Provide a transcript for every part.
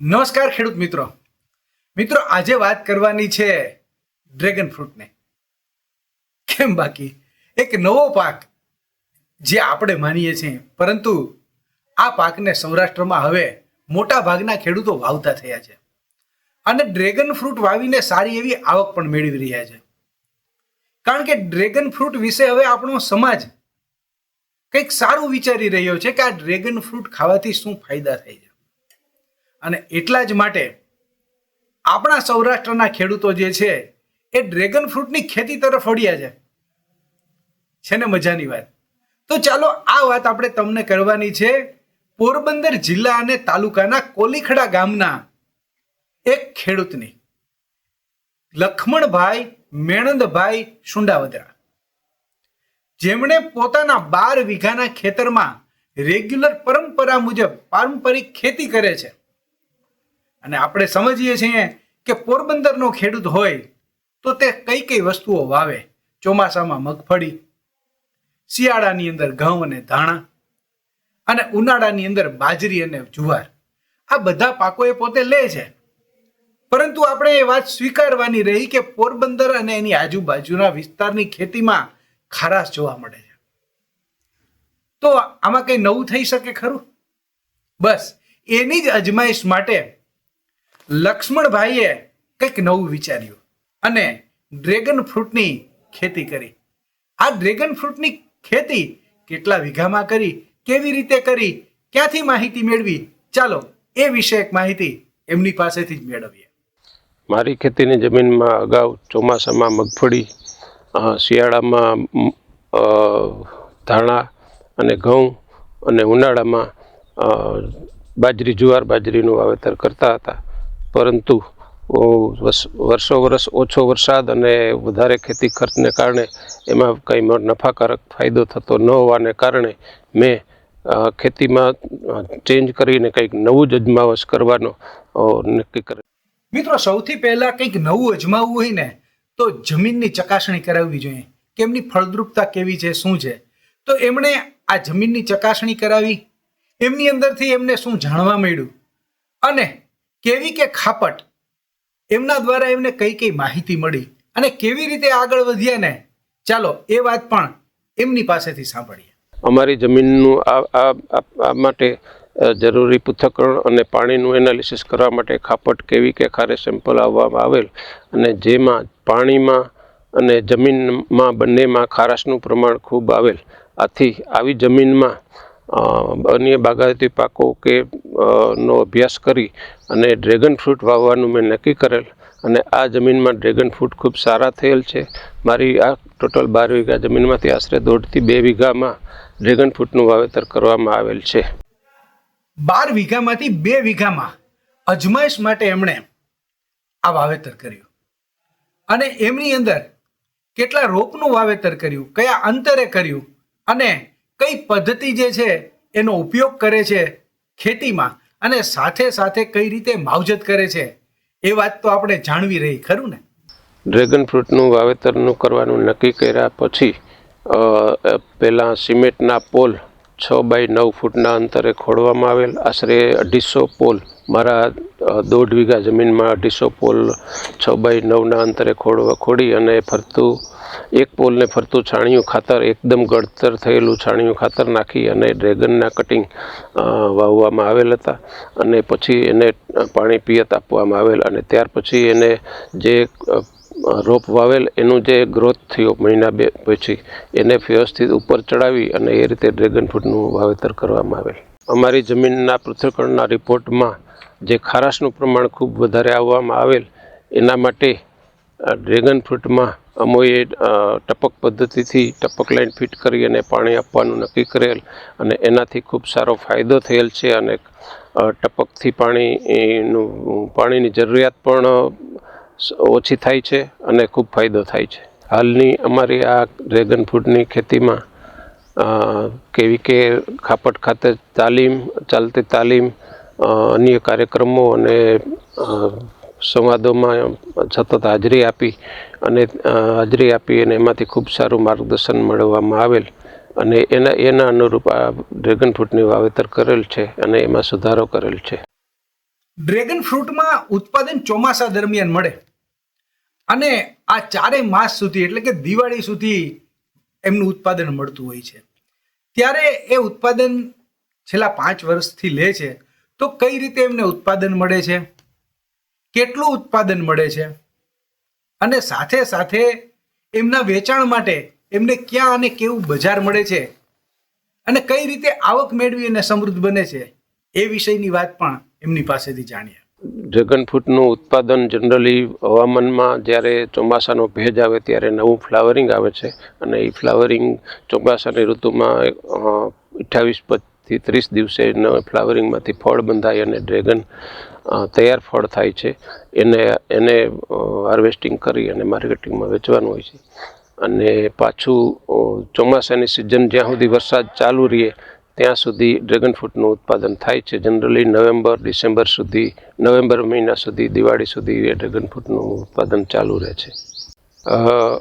નમસ્કાર ખેડૂત મિત્રો. મિત્રો, આજે વાત કરવાની છે ડ્રેગન ફ્રૂટને. કેમ બાકી? એક નવો પાક જે આપણે માનીએ છીએ. પરંતુ આ પાકને સૌરાષ્ટ્રમાં હવે મોટા ભાગના ખેડૂતો વાવતા થયા છે. અને ડ્રેગન ફ્રૂટ વાવીને સારી એવી આવક પણ મેળવી રહ્યા છે. કારણ કે ડ્રેગન ફ્રૂટ વિશે હવે આપણો સમાજ કંઈક સારું વિચારી રહ્યો છે કે આ ડ્રેગન ફ્રૂટ ખાવાથી શું ફાયદા થાય છે. અને એટલા જ માટે આપણા સૌરાષ્ટ્રના ખેડૂતો જે છે, એ ડ્રેગન ફ્રૂટની ખેતી તરફ વળ્યા છે. છે ને મજાની વાત. તો ચાલો આ વાત આપણે તમને કરવાની છે. પોરબંદર જિલ્લા અને તાલુકાના કોલીખડા ગામના એક ખેડૂતની. લખમણભાઈ મેણંદભાઈ સુંડાવદરા. જેમણે પોતાના બાર વીઘાના ખેતરમાં રેગ્યુલર પરંપરા મુજબ પારંપરિક ખેતી કરે છે. અને આપણે સમજીએ છીએ કે પોરબંદરનો ખેડૂત હોય તો તે કઈ કઈ વસ્તુઓ વાવે? ચોમાસામાં મગફળી, શિયાળાની અંદર ઘઉં અને ધાણા અને ઉનાળાની અંદર બાજરી અને જુવાર. આ બધા પાકો એ પોતે લે છે. પરંતુ આપણે એ વાત સ્વીકારવાની રહી કે પોરબંદર અને એની આજુબાજુના વિસ્તારની ખેતીમાં ખારાશ જોવા મળે છે. તો આમાં કંઈ નવું થઈ શકે ખરું? બસ, એની જ અજમાઈશ માટે લક્ષ્મણભાઈએ કંઈક નવું વિચાર્યું અને ડ્રેગન ફ્રૂટની ખેતી કરી. આ ડ્રેગન ફ્રૂટની ખેતી કેટલા વીઘામાં કરી, કેવી રીતે કરી, ક્યાંથી માહિતી મેળવી? ચાલો એ વિશે એક માહિતી એમની પાસેથી જ મેળવીએ. મારી ખેતીની જમીનમાં અગાઉ ચોમાસામાં મગફળી શિયાળામાં ધાણા અને ઘઉં અને ઉનાળામાં બાજરી, જુવાર બાજરીનું વાવેતર કરતા હતા. પરંતુ વર્ષો વર્ષ ઓછો વરસાદ અને વધારે ખેતી ખર્ચને કારણે એમાં કંઈ નફાકારક ફાયદો થતો ન હોવાને કારણે મેં ખેતીમાં ચેન્જ કરીને કંઈક નવું જ અજમાવશ કરવાનો નક્કી કરે, મિત્રો, સૌથી પહેલા કંઈક નવું અજમાવવું હોય ને, તો જમીનની ચકાસણી કરાવવી જોઈએ. કે એમની ફળદ્રુપતા કેવી છે, શું છે? તો એમણે આ જમીનની ચકાસણી કરાવી. એમની અંદરથી એમને શું જાણવા મળ્યું? અને કેવી કે ખાપટ? એમના દ્વારા એમને કઈ કઈ માહિતી મળી અને કેવી રીતે આગળ વધ્યા ને? ચાલો, એ વાત પણ એમની પાસેથી સાંભળીએ. અમારી જમીનનું આ માટે જરૂરી પૃથ્થકરણ અને પાણીનું એનાલિસિસ કરવા માટે ખાપટ કેવી કે ખારે સેમ્પલ આવવામાં આવેલ અને જેમાં પાણીમાં અને જમીનમાં બંનેમાં ખારાશનું પ્રમાણ ખૂબ આવેલ. આથી આવી જમીનમાં અન્ય બાગાયતી પાકો કે નો અભ્યાસ કરી અને ડ્રેગન ફ્રૂટ વાવવાનું મેં નક્કી કરેલ અને આ જમીનમાં ડ્રેગન ફ્રૂટ ખૂબ સારા થયેલ છે. મારી આ ટોટલ બાર વીઘા જમીનમાંથી આશરે દોઢથી બે વીઘામાં ડ્રેગન ફ્રૂટનું વાવેતર કરવામાં આવેલ છે. બાર વીઘામાંથી બે વીઘામાં અજમાઈશ માટે એમણે આ વાવેતર કર્યું. અને એમની અંદર કેટલા રોપનું વાવેતર કર્યું, કયા અંતરે કર્યું અને કઈ પદ્ધતિ જે છે એનો ઉપયોગ કરે છે ખેતીમાં અને સાથે સાથે કઈ રીતે માવજત કરે છે, એ વાત તો આપણે જાણવી રહી, ખરું ને? ડ્રેગન ફ્રૂટનું વાવેતરનું કરવાનું નક્કી કર્યા પછી પહેલાં સિમેન્ટના પોલ છ બાય નવ ફૂટના અંતરે ખોડવામાં આવેલ. આશરે અઢીસો પોલ મારા દોઢ વીઘા જમીનમાં અઢીસો પોલ, છ બાય નવના અંતરે ખોડવા ખોડી અને ફરતું, એક પોલને ફરતું છાણિયું ખાતર, એકદમ ગળતર થયેલું છાણિયું ખાતર નાખી અને ડ્રેગનના કટિંગ વાવવામાં આવેલ હતા અને પછી એને પાણી પિયત આપવામાં આવેલ અને ત્યાર પછી એને જે રોપ વાવેલ એનું જે ગ્રોથ થયો મહિના બે પછી, એને વ્યવસ્થિત ઉપર ચડાવી અને એ રીતે ડ્રેગન ફ્રૂટનું વાવેતર કરવામાં આવેલ. અમારી જમીનના પૃથ્થકરણના રિપોર્ટમાં જે ખારાશનું પ્રમાણ ખૂબ વધારે આવવામાં આવેલ, એના માટે ડ્રેગન ફ્રૂટમાં અમોએ ટપક પદ્ધતિથી ટપક લાઈન ફિટ કરી અને પાણી આપવાનું નક્કી કરેલ અને એનાથી ખૂબ સારો ફાયદો થયેલ છે અને ટપકથી પાણીનું, પાણીની જરૂરિયાત પણ ઓછી થાય છે અને ખૂબ ફાયદો થાય છે. હાલની અમારી આ ડ્રેગન ફ્રૂટની ખેતીમાં કેવી કે ખાપટ ખાતે તાલીમ, ચાલતી તાલીમ અન્ય કાર્યક્રમો અને સંવાદોમાં સતત હાજરી આપી અને હાજરી આપી અને એમાંથી ખૂબ સારું માર્ગદર્શન મેળવવામાં આવેલ અને એના એના અનુરૂપ આ ડ્રેગન ફ્રૂટની વાવેતર કરેલ છે અને એમાં સુધારો કરેલ છે. ડ્રેગન ફ્રૂટમાં ઉત્પાદન ચોમાસા દરમિયાન મળે અને આ ચારેય માસ સુધી એટલે કે દિવાળી સુધી એમનું ઉત્પાદન મળતું હોય છે. ત્યારે એ ઉત્પાદન છેલ્લા પાંચ વર્ષથી લે છે. તો કઈ રીતે એમને ઉત્પાદન મળે છે? કેટલું ઉત્પાદન મળે છે? અને સાથે સાથે એમના વેચાણ માટે એમને ક્યાં અને કેવું બજાર મળે છે? અને કઈ રીતે આવક મેળવી અને સમૃદ્ધ બને છે? એ વિષયની વાત પણ એમની પાસેથી જાણીએ. ડ્રેગન ફ્રૂટનું ઉત્પાદન જનરલી હવામાનમાં જ્યારે ચોમાસાનો ભેજ આવે ત્યારે નવું ફ્લાવરિંગ આવે છે. અને એ ફ્લાવરિંગ ચોમાસાની ઋતુમાં અઠ્ઠાવીસથી ત્રીસ દિવસે ફ્લાવરિંગમાંથી ફળ બંધાય અને ડ્રેગન તૈયાર ફળ થાય છે. એને એને હાર્વેસ્ટિંગ કરી અને માર્કેટિંગમાં વેચવાનું હોય છે. અને પાછું ચોમાસાની સિઝન જ્યાં સુધી વરસાદ ચાલુ રહે ત્યાં સુધી ડ્રેગન ફ્રૂટનું ઉત્પાદન થાય છે. જનરલી નવેમ્બર, ડિસેમ્બર સુધી, નવેમ્બર મહિના સુધી, દિવાળી સુધી એ ડ્રેગન ફ્રૂટનું ઉત્પાદન ચાલુ રહે છે.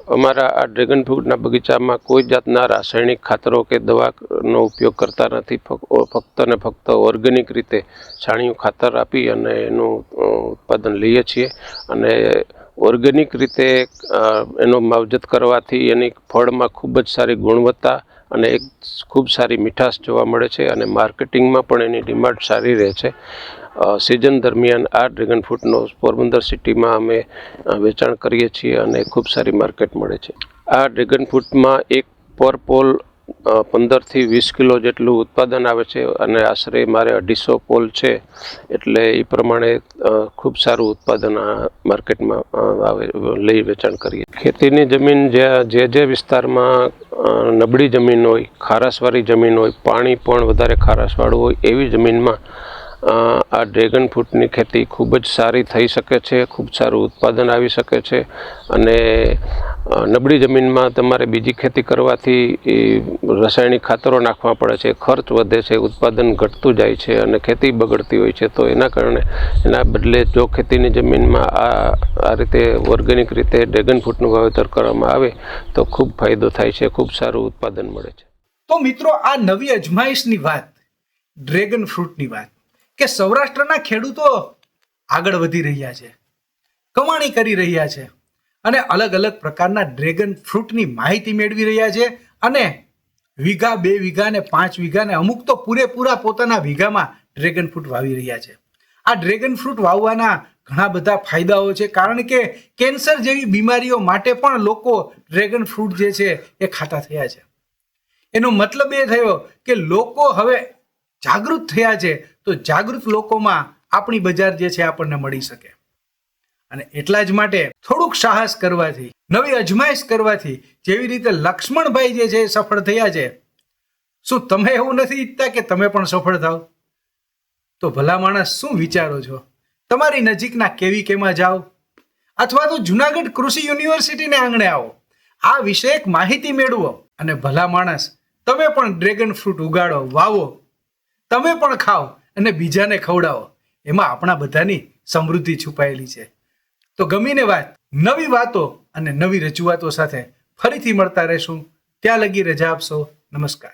અમારા આ ડ્રેગન ફ્રૂટના બગીચામાં કોઈ જાતના રાસાયણિક ખાતરો કે દવાનો ઉપયોગ કરતા નથી. ફક- ફક્ત ને ફક્ત ઓર્ગેનિક રીતે છાણિયું ખાતર આપી અને એનું ઉત્પાદન લઈએ છીએ. અને ઓર્ગેનિક રીતે એનો માવજત કરવાથી એની ફળમાં ખૂબ જ સારી ગુણવત્તા અને એક ખૂબ સારી મીઠાશ જોવા મળે છે અને માર્કેટિંગમાં પણ એની ડિમાન્ડ સારી રહે છે. સિઝન દરમિયાન આ ડ્રેગન ફ્રૂટનો પોરબંદર સિટીમાં અમે વેચાણ કરીએ છીએ અને ખૂબ સારી માર્કેટ મળે છે. આ ડ્રેગન ફ્રૂટમાં એક પર પોલ પંદરથી વીસ કિલો જેટલું ઉત્પાદન આવે છે અને આશરે મારે અઢીસો પોલ છે. એટલે એ પ્રમાણે ખૂબ સારું ઉત્પાદન આ માર્કેટમાં આવે, લઈ વેચાણ કરીએ. ખેતીની જમીન જ્યાં જે જે વિસ્તારમાં નબળી જમીન હોય, ખારાશવાળી જમીન હોય, પાણી પણ વધારે ખારાશવાળું હોય, એવી જમીનમાં આ ડ્રેગન ફ્રૂટની ખેતી ખૂબ જ સારી થઈ શકે છે, ખૂબ સારું ઉત્પાદન આવી શકે છે અને નબળી જમીનમાં તમારે બીજી ખેતી કરવાથી રાસાયણિક ખાતરો નાખવા પડે છે, ખર્ચ વધે છે, ઉત્પાદન ઘટતું જાય છે અને ખેતી બગડતી હોય છે. તો એના કારણે, એના બદલે જો ખેતીની જમીનમાં આ આ રીતે ઓર્ગેનિક રીતે ડ્રેગન ફ્રૂટનું વાવેતર કરવામાં આવે, તો ખૂબ ફાયદો થાય છે, ખૂબ સારું ઉત્પાદન મળે છે. તો મિત્રો, આ નવી અજમાઈશની વાત, ડ્રેગન ફ્રૂટની વાત કે સૌરાષ્ટ્રના ખેડૂતો આગળ વધી રહ્યા છે, કમાણી કરી રહ્યા છે અને અલગ અલગ પ્રકારના ડ્રેગન ફ્રૂટની માહિતી મેળવી રહ્યા છે અને વીઘા, બે વીઘા ને પાંચ વીઘા ને અમુક તો પૂરેપૂરા પોતાના વીઘામાં ડ્રેગન ફ્રૂટ વાવી રહ્યા છે. આ ડ્રેગન ફ્રૂટ વાવવાના ઘણા બધા ફાયદાઓ છે, કારણ કે કેન્સર જેવી બીમારીઓ માટે પણ લોકો ડ્રેગન ફ્રૂટ જે છે એ ખાતા થયા છે. એનો મતલબ એ થયો કે લોકો હવે જાગૃત થયા છે, તો જાગૃત લોકોમાં આપણી બજાર જે છે આપણને મળી શકે. અને એટલા જ માટે થોડુંક સાહસ કરવાથી, નવી અજમાયશ કરવાથી, જેવી રીતે લક્ષ્મણભાઈ જે છે સફળ થયા છે, શું તમે એવું નથી ઈચ્છતા કે તમે પણ સફળ થાવ? તો ભલા માણસ શું વિચારો છો? તમારી નજીકના કેવી કેમાં જાઓ? અથવા તો જુનાગઢ કૃષિ યુનિવર્સિટીને આંગણે આવો. આ વિશે એક માહિતી મેળવો. અને ભલા માણસ, તમે પણ ડ્રેગન ફ્રૂટ ઉગાડો, વાવો. તમે પણ ખાઓ અને બીજાને ખવડાવો. એમાં આપણા બધાની સમૃદ્ધિ છુપાયેલી છે. તો ગમીને વાત, નવી વાતો અને નવી રજૂઆતો સાથે ફરીથી મળતા રહેશું. ત્યાં લગી રજા આપશો. નમસ્કાર.